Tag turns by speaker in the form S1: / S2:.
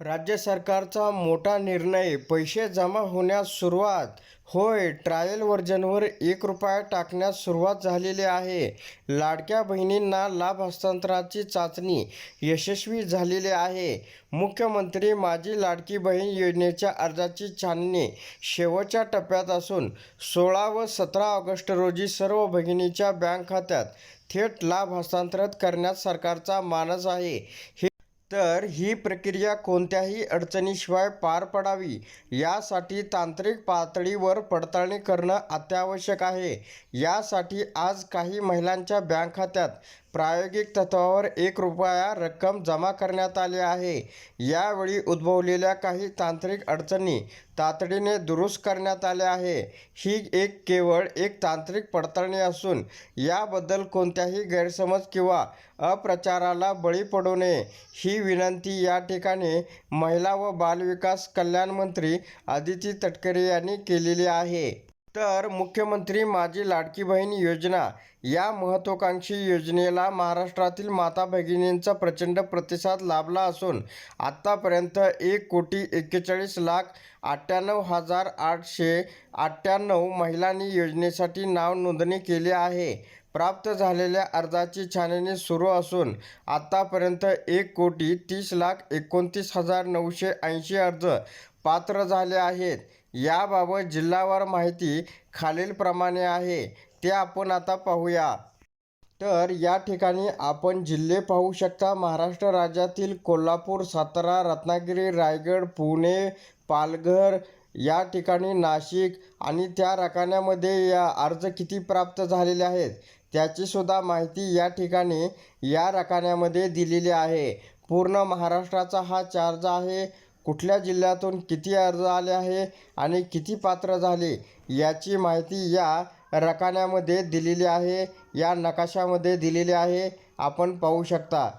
S1: राज्य सरकारचा मोठा निर्णय पैसे जमा होण्यास सुरुवात. होय ट्रायल व्हर्जनवर एक रुपया टाकण्यास सुरुवात झालेली आहे. लाडक्या बहिणींना लाभ हस्तांतराची चाचणी यशस्वी झालेली आहे. मुख्यमंत्री माझी लाडकी बहीण योजनेच्या अर्जाची छाननी शेवटच्या टप्प्यात असून सोळा व सतरा ऑगस्ट रोजी सर्व भगिनीच्या बँक खात्यात थेट लाभ हस्तांतरित करण्यात सरकारचा मानस आहे. हे तर ही प्रक्रिया कोणत्याही अडचणीशिवाय पार पडावी. यासाठी तांत्रिक पातळीवर पडताळणी करणं अत्यावश्यक आहे. यासाठी आज काही महिलांच्या बँक खात्यात प्रायोगिक तत्त्वावर एक रुपया रक्कम जमा करण्यात आली आहे. यावेळी उद्भवलेल्या काही तांत्रिक अडचणी तातडीने दुरुस्त करण्यात आल्या आहे ही एक केवळ एक तांत्रिक पडताळणी असून याबद्दल कोणत्याही गैरसमज किंवा अप्रचाराला बळी पडू नये. ही विनंती या ठिकाणी महिला व बालविकास कल्याण मंत्री आदिती तटकरे यांनी केलेली आहे. तर मुख्यमंत्री माझी लाडकी बहीण योजना या महत्त्वाकांक्षी योजनेला महाराष्ट्रातील माता भगिनींचा प्रचंड प्रतिसाद लाभला असून आत्तापर्यंत एक कोटी एक्केचाळीस लाख अठ्ठ्याण्णव हजार आठशे अठ्ठ्याण्णव महिलांनी योजनेसाठी नाव नोंदणी केली आहे. प्राप्त झालेल्या अर्जाची छाननी सुरू असून आत्तापर्यंत एक कोटी तीस लाख एकोणतीस हजार नऊशे ऐंशी अर्ज पात्र झाले आहेत. याबाबत जिल्हावार माहिती खालीलप्रमाणे आहे. ते आपण आता पाहूया. तर या ठिकाणी आपण जिल्हे पाहू शकता. महाराष्ट्र राज्यातील कोल्हापूर सातारा रत्नागिरी रायगड पुणे पालघर या ठिकाणी नाशिक आणि त्या रकान्यामध्ये या अर्ज किती प्राप्त झालेले आहेत? त्याचीसुद्धा माहिती या ठिकाणी या रकान्यामध्ये दिलेली आहे. पूर्ण महाराष्ट्राचा हा चार्ज आहे. कुठल्या जिल्ह्यातून किती अर्ज आले आहे आणि किती पात्र झाले याची माहिती या रकान्यामध्ये दिलेली आहे या नकाशामध्ये दिलेली आहे. आपण पाहू शकता